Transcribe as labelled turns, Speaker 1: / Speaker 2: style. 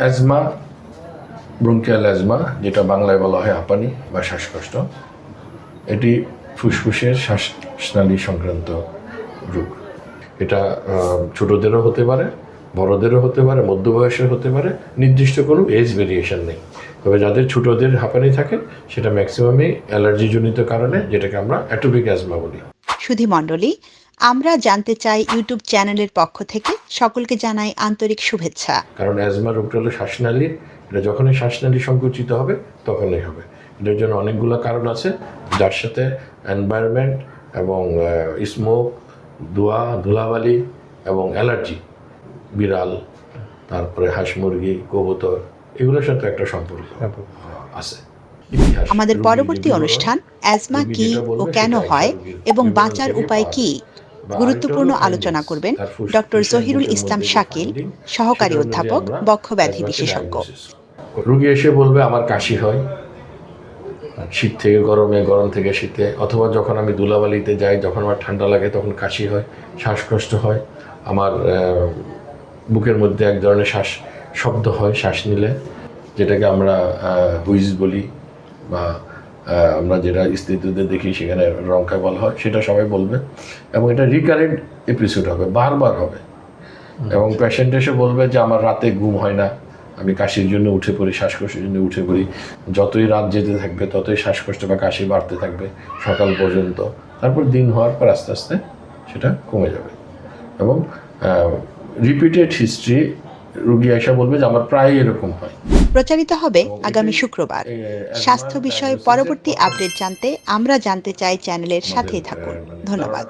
Speaker 1: Asthma, bronchial asthma, যেটা বাংলায় বলা হয় হাঁপানি বা শ্বাসকষ্ট, এটি ফুসফুসের শ্বাসনালী সংক্রান্ত রোগ। এটা ছোটদেরও হতে পারে, বড়দেরও হতে পারে, মধ্যবয়সের হতে পারে, নির্দিষ্ট কোনো এজ ভেরিয়েশন নেই। তবে যাদের ছোটদের হাঁপানি থাকে, সেটা ম্যাক্সিমামই অ্যালার্জিজনিত কারণে, যেটাকে আমরা অ্যাটোপিক অ্যাজমা বলি।
Speaker 2: সুধী মণ্ডলী আমরা জানতে চাই ইউটিউব চ্যানেলের পক্ষ থেকে। সকলকে জানাই আন্তরিক শুভেচ্ছা।
Speaker 1: কারণ অ্যাজমা রোগটা হলো শ্বাসনালী এটা যখনই শ্বাসনালী সংকুচিত হবে তখনই হবে। এটার জন্য অনেকগুলো কারণ আছে যার সাথে এনভায়রনমেন্ট এবং স্মোক ধোয়া ধুলাবালি এবং অ্যালার্জি বিড়াল তারপরে হাঁস মুরগি কবুতর এগুলোর সাথে একটা সম্পর্ক আছে।
Speaker 2: আমাদের পরবর্তী অনুষ্ঠান অ্যাজমা কি ও কেন হয় এবং বাঁচার উপায়। কি? গুরুত্বপূর্ণ আলোচনা করবেন ডক্টর জহিরুল ইসলাম শাকিল সহকারী অধ্যাপক বক্ষব্যাধি বিশেষজ্ঞ।
Speaker 1: রোগী এসে বলবে আমার কাশি হয়। শীত থেকে গরমে গরম থেকে শীতে অথবা যখন আমি দুলাবালিতে যাই যখন আমার ঠান্ডা লাগে তখন কাশি হয় শ্বাসকষ্ট হয়। আমার বুকের মধ্যে এক ধরনের শ্বাস শব্দ হয় শ্বাস নিলে যেটাকে আমরা হুইজ বলি বা আমরা যেটা স্থিতিতে দেখি সেখানে রংকা বলা হয় সেটা সবাই বলবে। এবং এটা রিকারেন্ট এপিসোড হবে বারবার হবে। এবং পেশেন্ট এসে বলবে যে আমার রাতে ঘুম হয় না। আমি কাশির জন্য উঠে পড়ি শ্বাসকষ্টের জন্য উঠে পড়ি। যতই রাত যেতে থাকবে ততই শ্বাসকষ্ট বা কাশি বাড়তে থাকবে সকাল পর্যন্ত। তারপর দিন হওয়ার পর আস্তে আস্তে সেটা কমে যাবে। এবং রিপিটেড হিস্ট্রি রুগী এসে বলবে যে আমার প্রায় এরকম হয়।
Speaker 2: প্রচারিত হবে আগামী শুক্রবার। স্বাস্থ্য বিষয়ে পরবর্তী আপডেট জানতে আমরা জানতে চাই চ্যানেলের সাথেই থাকুন।
Speaker 1: মানে
Speaker 2: ধন্যবাদ।